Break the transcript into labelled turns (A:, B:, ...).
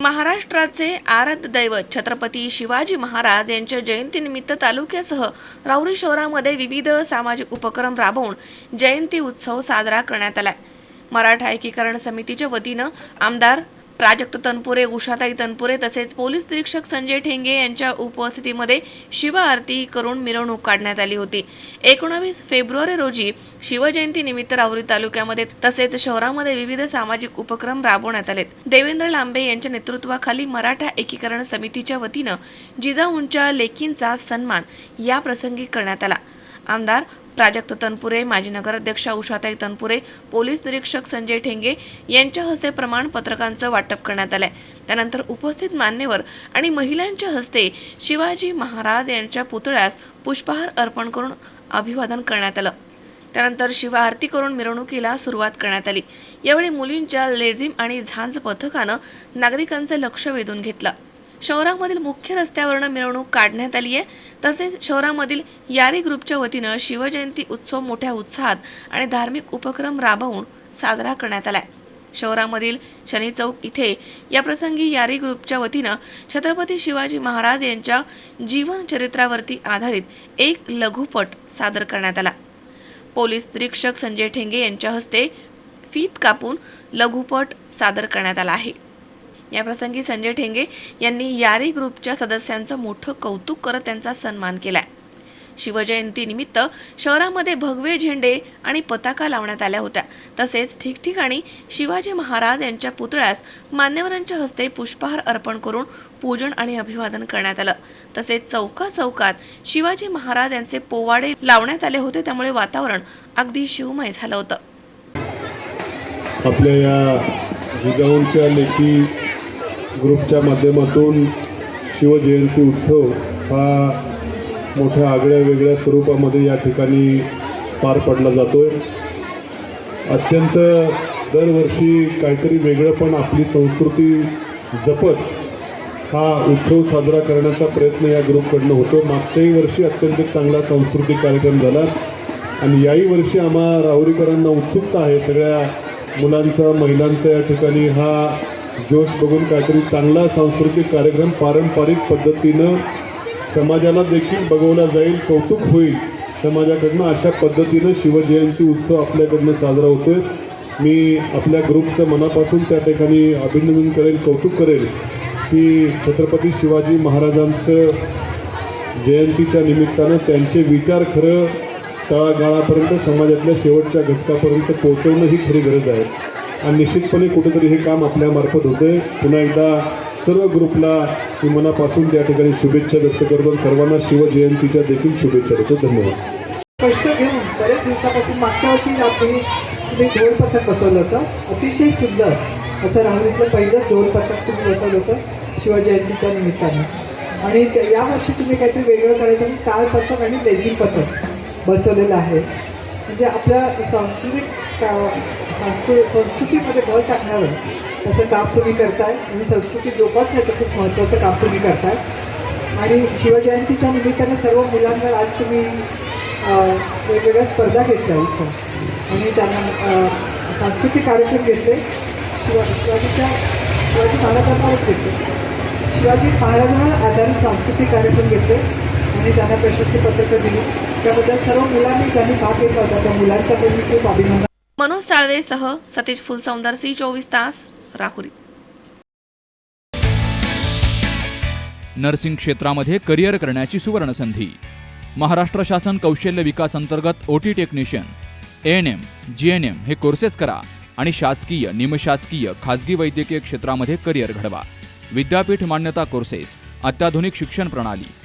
A: महाराष्ट्राचे आराध्य दैवत छत्रपती शिवाजी महाराज यांच्या जयंतीनिमित्त तालुक्यासह राऊरी शहरामध्ये विविध सामाजिक उपक्रम राबवून जयंती उत्सव साजरा करण्यात आला मराठा एकीकरण समितीच्या वतीनं आमदार प्राजक्त तनपुरे उषाताई तनपुरे तसेच पोलीस निरीक्षक संजय ठेंगे यांच्या उपस्थितीमध्ये शिव आरती करून मिरवणूक काढण्यात आली होती. एकोणावीस फेब्रुवारी रोजी शिवजयंती निमित्त राहुरी तालुक्यामध्ये तसेच शहरामध्ये विविध सामाजिक उपक्रम राबवण्यात आलेत. देवेंद्र लांबे यांच्या नेतृत्वाखाली मराठा एकीकरण समितीच्या वतीनं जिजाऊंच्या लेकींचा सन्मान या प्रसंगी करण्यात आला. आमदार प्राजक्त तनपुरे माजी नगराध्यक्षा उषाताई तनपुरे पोलीस निरीक्षक संजय ठेंगे यांच्या हस्ते प्रमाणपत्रकांचं वाटप करण्यात आलंय. त्यानंतर उपस्थित मान्यवर आणि महिलांच्या हस्ते शिवाजी महाराज यांच्या पुतळ्यास पुष्पहार अर्पण करून अभिवादन करण्यात आलं. त्यानंतर शिव आरती करून मिरवणुकीला सुरुवात करण्यात आली. यावेळी मुलींच्या लेझिम आणि झांज पथकानं नागरिकांचं लक्ष वेधून घेतलं. शहरामधील मुख्य रस्त्यावरनं मिरवणूक काढण्यात आली आहे तसेच शहरामधील यारी ग्रुपच्या वतीनं शिवजयंती उत्सव मोठ्या उत्साहात आणि धार्मिक उपक्रम राबवून साजरा करण्यात आलाय. शहरामधील शनी चौक इथे या प्रसंगी यारी ग्रुपच्या वतीनं छत्रपती शिवाजी महाराज यांच्या जीवनचरित्रावरती आधारित एक लघुपट सादर करण्यात आला. पोलीस निरीक्षक संजय ठेंगे यांच्या हस्ते फीत कापून लघुपट सादर करण्यात आला आहे. याप्रसंगी संजय ठेंगे यांनी यारी ग्रुपच्या सदस्यांचं मोठं कौतुक करत त्यांचा सन्मान केलाय. शिवजयंती निमित्त शहरामध्ये भगवे झेंडे आणि पताका लावण्यात आल्या होत्या. तसेच ठिकठिकाणी शिवाजी महाराज यांच्या पुतळ्यास मान्यवरांच्या हस्ते पुष्पहार अर्पण करून पूजन आणि अभिवादन करण्यात आलं. तसेच चौका चौकात शिवाजी महाराज यांचे पोवाडे लावण्यात आले होते त्यामुळे वातावरण अगदी शिवमय झालं होतं.
B: आपल्या या लेखी ग्रुपच्या माध्यमातून शिवजयंती उत्सव हा मोठ्या आगळ्या वेगळ्या स्वरूपामध्ये या ठिकाणी पार पडला जातो आहे अत्यंत दरवर्षी काहीतरी वेगळं पण आपली संस्कृती जपत हा उत्सव साजरा करण्याचा प्रयत्न या ग्रुपकडनं होतो. मागच्याही वर्षी अत्यंत चांगला सांस्कृतिक कार्यक्रम झाला आणि याही वर्षी आम्हा राहुरीकरांना उत्सुकता आहे. सगळ्या मुलांचा महिलांचा या ठिकाणी हा जोश बघून काहीतरी चांगला सांस्कृतिक कार्यक्रम पारंपरिक पद्धतीनं समाजाला देखील बघवला जाईल कौतुक होईल. समाजाकडनं अशा पद्धतीनं शिवजयंती उत्सव आपल्याकडनं साजरा होतोय. मी आपल्या ग्रुपचं मनापासून त्या ठिकाणी अभिनंदन करेल कौतुक करेल की छत्रपती शिवाजी महाराजांचं जयंतीच्या निमित्तानं त्यांचे विचार खरं तळागाळापर्यंत समाजातल्या शेवटच्या घटकापर्यंत पोहोचवणं ही खरी गरज आहे. आणि निश्चितपणे कुठेतरी हे काम आपल्यामार्फत होते पुन्हा एकदा सर्व ग्रुपला मी मनापासून त्या ठिकाणी शुभेच्छा व्यक्त करतो सर्वांना शिवजयंतीच्या देखील शुभेच्छा देतो. धन्यवाद.
C: कष्ट घेऊन बरेच दिवसापासून मागच्या वर्षी तुम्ही तुम्ही ढोल पथक बसवलं होतं. अतिशय सुंदर असं राहुरीतलं पहिलं ढोल पथक तुम्ही बसवलं होतं शिवजयंतीच्या निमित्ताने. आणि त्या- यावर्षी तुम्ही काहीतरी वेगळं करायचं आणि टाळ पथक आणि लेझिम पथक बसवलेलं आहे. म्हणजे आपल्या सांस्कृतिक का- संस्कृतीमध्ये भर टाकणारं तसं काम तुम्ही करताय. आणि संस्कृती जोपासण्याचं खूप महत्त्वाचं काम तुम्ही करताय. आणि शिवजयंतीच्या निमित्तानं सर्व मुलांना आज तुम्ही वेगवेगळ्या स्पर्धा घेतल्या इथं. आणि त्यांना सांस्कृतिक कार्यक्रम घेतले. शिवा शिवाजीच्या शिवाजी महाराजांवरच घेतले. शिवाजी महाराजांना आधारित सांस्कृतिक कार्यक्रम घेतले. आणि त्यांना प्रशस्ती पत्रकं दिली. त्याबद्दल सर्व मुलांनी ज्यांनी भाग घेतला होता. त्या मुलांचा पण मी खूप अभिनंदन.
A: मनोज साळवेसह सतीश फुलसौंदर सी चोवीस तास राहुरी.
D: नर्सिंग क्षेत्रामध्ये करिअर करण्याची सुवर्णसंधी. महाराष्ट्र शासन कौशल्य विकास अंतर्गत OT technician. A N M G N M हे कोर्सेस करा आणि शासकीय निमशासकीय खाजगी वैद्यकीय क्षेत्रामध्ये करिअर घडवा. विद्यापीठ मान्यता कोर्सेस अत्याधुनिक शिक्षण प्रणाली.